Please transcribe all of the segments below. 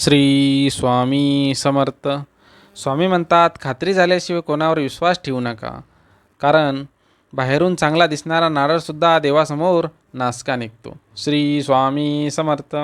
श्री स्वामी समर्थ. स्वामी म्हणतात खात्री झाल्याशिवाय कोणावर विश्वास ठेवू नका. कारण बाहेरून चांगला दिसणारा नारळसुद्धा देवासमोर नासका निघतो. श्री स्वामी समर्थ.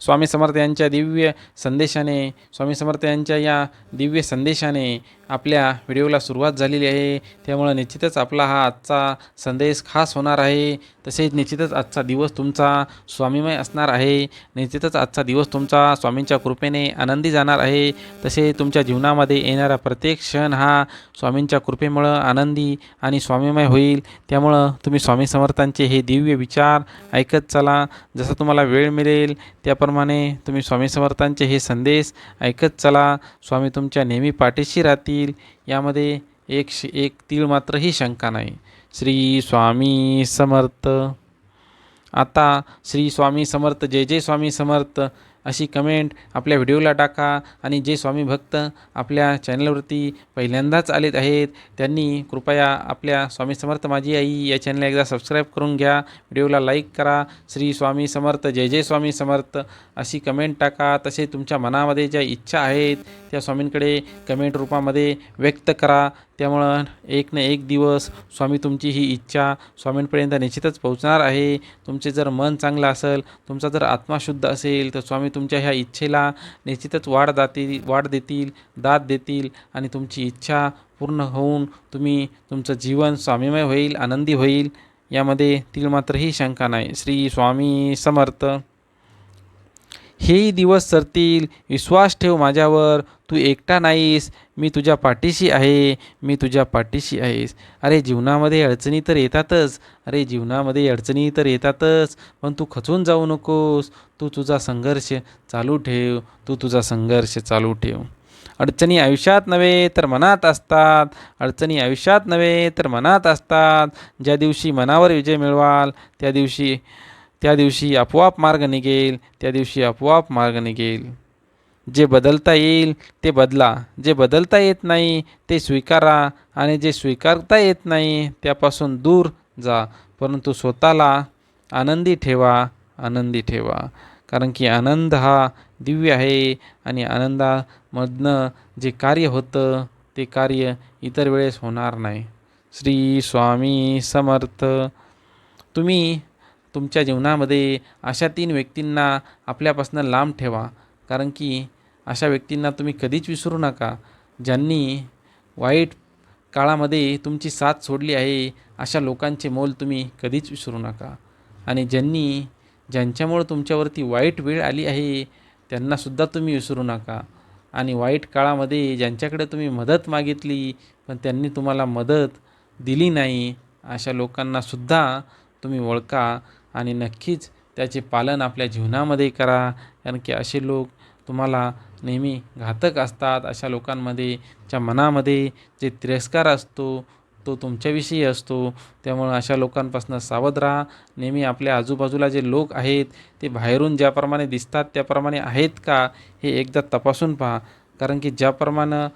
स्वामी समर्थ यांच्या दिव्य संदेशाने स्वामी समर्थ यांच्या या दिव्य संदेशाने आपल्या व्हिडिओला सुरुवात झालेली आहे. त्यामुळं निश्चितच आपला हा आजचा संदेश खास होणार आहे. तसेच निश्चितच आजचा दिवस तुमचा स्वामीमय असणार आहे. निश्चितच आजचा दिवस तुमचा स्वामींच्या कृपेने आनंदी जाणार आहे. तसे तुमच्या जीवनामध्ये येणारा प्रत्येक क्षण हा स्वामींच्या कृपेमुळं आनंदी आणि स्वामीमय होईल. त्यामुळं तुम्ही स्वामी समर्थांचे हे दिव्य विचार ऐकत चला. जसं तुम्हाला वेळ मिळेल त्या त्याप्रमाणे तुम्ही स्वामी समर्थांचे हे संदेश ऐकत चला. स्वामी तुमच्या नेहमी पाठीशी राहतील. यामध्ये एक श एक तीळ मात्रही शंका नाही. श्री स्वामी समर्थ. आता श्री स्वामी समर्थ जय जय स्वामी समर्थ. अशी कमेंट आपल्या व्हिडिओला टाका. आणि जे स्वामी भक्त आपल्या चॅनलवरती पहिल्यांदाच आलेत आहेत त्यांनी कृपया आपल्या स्वामी समर्थ माझी आई या चॅनलला एकदा सबस्क्राईब करून घ्या. व्हिडिओला लाईक करा. श्री स्वामी समर्थ जय जय स्वामी समर्थ. अशी कमेंट टाका. तसे तुमच्या मनामध्ये ज्या इच्छा आहेत त्या स्वामींकडे कमेंट रूपामध्ये व्यक्त करा. त्यामुळं एक ना एक दिवस स्वामी तुमची ही इच्छा स्वामींपर्यंत निश्चितच पोहोचणार आहे. तुमचे जर मन चांगलं असेल तुमचा जर आत्मा शुद्ध असेल तर स्वामी तुमच्या ह्या इच्छेला निश्चितच वाढ दातील वाढ देतील दाद देतील आणि तुमची इच्छा पूर्ण होऊन तुम्ही तुमचं जीवन स्वामीमय होईल आनंदी होईल. यामध्ये तील मात्रही शंका नाही. श्री स्वामी समर्थ. हेही दिवस सरतील. विश्वास ठेव माझ्यावर. तू एकटा नाहीस. मी तुझ्या पाठीशी आहे. मी तुझ्या पाठीशी आहेस. अरे जीवनामध्ये अडचणी तर येतातच. अरे जीवनामध्ये अडचणी तर येतातच. पण तू खचून जाऊ नकोस. तू तुझा संघर्ष चालू ठेव. तू तुझा संघर्ष चालू ठेव. अडचणी आयुष्यात नव्हे तर मनात असतात. अडचणी आयुष्यात नव्हे तर मनात असतात. ज्या दिवशी मनावर विजय मिळवाल त्या दिवशी त्या दिवशी आपोआप मार्ग निघेल त्या दिवशी आपोआप मार्ग निघेल. जे बदलता येईल ते बदला. जे बदलता येत नाही ते स्वीकारा. आणि जे स्वीकारता येत नाही त्यापासून दूर जा. परंतु स्वतःला आनंदी ठेवा आनंदी ठेवा. कारण की आनंद हा दिव्य आहे आणि आनंदामधनं जे कार्य होतं ते कार्य इतर वेळेस होणार नाही. श्री स्वामी समर्थ. तुम्ही तुमच्या जीवनामध्ये अशा तीन व्यक्तींना आपल्यापासून लांब ठेवा. कारण की अशा व्यक्तींना तुम्ही कधीच विसरू नका. ज्यांनी वाईट काळामध्ये तुमची साथ सोडली आहे अशा लोकांचे मोल तुम्ही कधीच विसरू नका. आणि ज्यांनी ज्यांच्यामुळं तुमच्यावरती वाईट वेळ आली आहे त्यांनासुद्धा तुम्ही विसरू नका. आणि वाईट काळामध्ये ज्यांच्याकडे तुम्ही मदत मागितली पण त्यांनी तुम्हाला मदत दिली नाही अशा लोकांनासुद्धा तुम्ही ओळखा आणि नक्कीच त्याचे पालन आपल्या जीवनामध्ये करा. कारण की असे लोक तुम्हाला नेहमी घातक असतात. अशा लोकांमध्ये च्या मनामध्ये जे तिरस्कार असतो तो तुमच्याविषयी असतो. त्यामुळं अशा लोकांपासून सावध राहा. नेहमी आपल्या आजूबाजूला जे लोक आहेत ते बाहेरून ज्याप्रमाणे दिसतात त्याप्रमाणे आहेत का हे एकदा तपासून पहा. कारण की ज्याप्रमाणे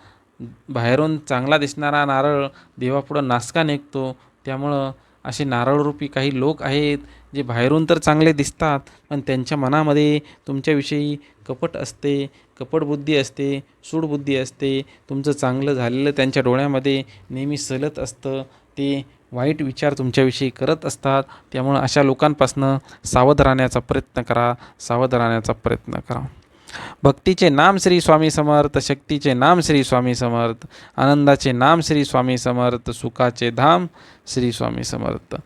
बाहेरून चांगला दिसणारा नारळ देवापुढं नासका निघतो त्यामुळं असे नारळरूपी काही लोक आहेत जे बाहेरून तर चांगले दिसतात पण त्यांच्या मनामध्ये तुमच्याविषयी कपट असते कपटबुद्धी असते सूडबुद्धी असते. तुमचं चांगलं झालेलं त्यांच्या डोळ्यामध्ये नेहमी सलत असतं. ते वाईट विचार तुमच्याविषयी करत असतात. त्यामुळं अशा लोकांपासनं सावध राहण्याचा प्रयत्न करा सावध राहण्याचा प्रयत्न करा. भक्तीचे नाम श्री स्वामी समर्थ शक्तीचे नाम श्री स्वामी समर्थ आनंदाचे नाम श्री स्वामी समर्थ सुखाचे धाम श्री स्वामी समर्थ.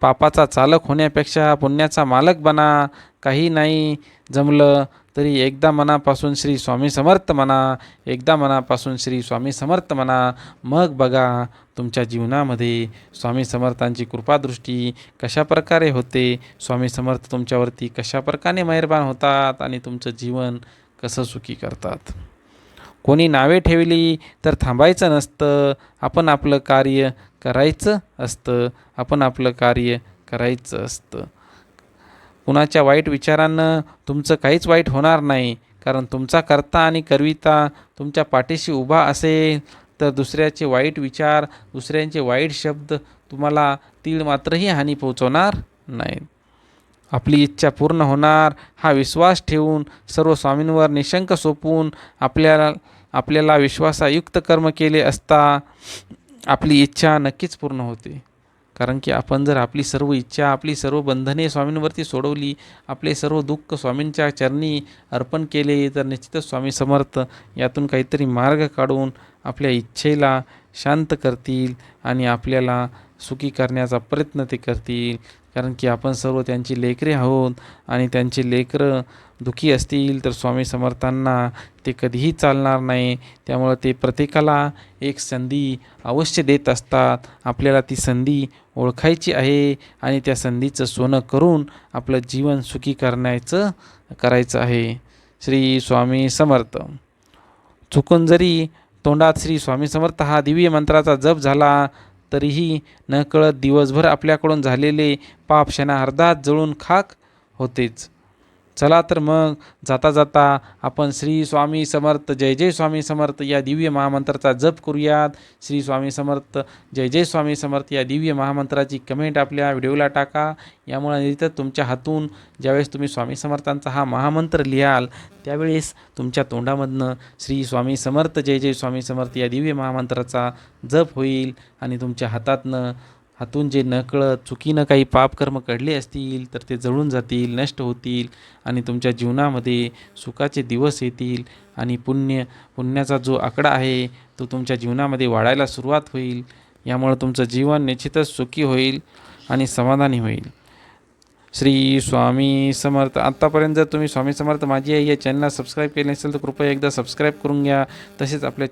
पापाचा चालक होण्यापेक्षा पुण्याचा मालक बना काही नाही जमलं तरी एकदा मनापासून श्री स्वामी समर्थ म्हणा एकदा मनापासून श्री स्वामी समर्थ म्हणा मग बघा तुमच्या जीवनामध्ये स्वामी समर्थांची कृपादृष्टी कशा प्रकारे होते? स्वामी समर्थ तुमच्यावरती कशा प्रकारे मेहरबान होतात आणि तुमचं जीवन कसं सुखी करतात? कोणी नावे ठेवली तर थांबायचं नसतं. आपण आपलं कार्य करायचं असतं. आपण आपलं कार्य करायचं असतं. कुणाच्या वाईट विचारानं तुमचं काहीच वाईट होणार नाही. कारण तुमचा कर्ता आणि करविता तुमच्या पाठीशी उभा असेल तर दुसऱ्याचे वाईट विचार दुसऱ्यांचे वाईट शब्द तुम्हाला तीळ मात्रही हानी पोहोचवणार नाहीत. आपली इच्छा पूर्ण होणार हा विश्वास ठेवून सर्व स्वामींवर निशंक सोपून आपल्याला आपल्याला विश्वासायुक्त कर्म केले असता आपली इच्छा नक्कीच पूर्ण होते. कारण की आपण जर आपली सर्व इच्छा आपली सर्व बंधने स्वामींवरती सोडवली आपले सर्व दुःख स्वामींच्या चरणी अर्पण केले तर निश्चितच स्वामी समर्थ यातून काहीतरी मार्ग काढून आपल्या इच्छेला शांत करतील आणि आपल्याला सुखी करण्याचा प्रयत्न ते करतील. कारण की आपण सर्व त्यांची लेकरे आहोत आणि त्यांची लेकरं दुखी असतील तर स्वामी समर्थांना ते कधीही चालणार नाही. त्यामुळं ते प्रत्येकाला एक संधी अवश्य देत असतात. आपल्याला ती संधी ओळखायची आहे आणि त्या संधीचं सोनं करून आपलं जीवन सुखी करण्याचं करायचं आहे. श्री स्वामी समर्थ. चुकून जरी तोंडात श्री स्वामी समर्थ हा दिव्य मंत्राचा जप झाला तरीही नकळत दिवसभर आपल्याकडून झालेले पाप क्षणार्धात जळून खाक होतेच. चला तर मग जाता जाता आपण श्री स्वामी समर्थ जय जय स्वामी समर्थ या दिव्य महामंत्राचा जप करूयात. श्री स्वामी समर्थ जय जय स्वामी समर्थ या दिव्य महामंत्राची कमेंट आपल्या व्हिडिओला टाका. यामुळे निश्चितच तुमच्या हातून ज्यावेळेस तुम्ही स्वामी समर्थांचा हा महामंत्र लिहाल त्यावेळेस तुमच्या तोंडामधनं श्री स्वामी समर्थ जय जय स्वामी समर्थ या दिव्य महामंत्राचा जप होईल आणि तुमच्या हातातनं हातून जे नकळत चुकीनं काही पापकर्म घडले असतील तर ते जळून जातील नष्ट होतील आणि तुमच्या जीवनामध्ये सुखाचे दिवस येतील आणि पुण्य पुण्याचा जो आकडा आहे तो तुमच्या जीवनामध्ये वाढायला सुरुवात होईल. यामुळं तुमचं जीवन निश्चितच सुखी होईल आणि समाधानी होईल. श्री स्वामी समर्थ आत्तापर्यंत जर तुम्ही स्वामी समर्थ माझी आई या चॅनलला सबस्क्राईब केले नसेल तर कृपया एकदा सबस्क्राईब करून घ्या. तसेच आपल्या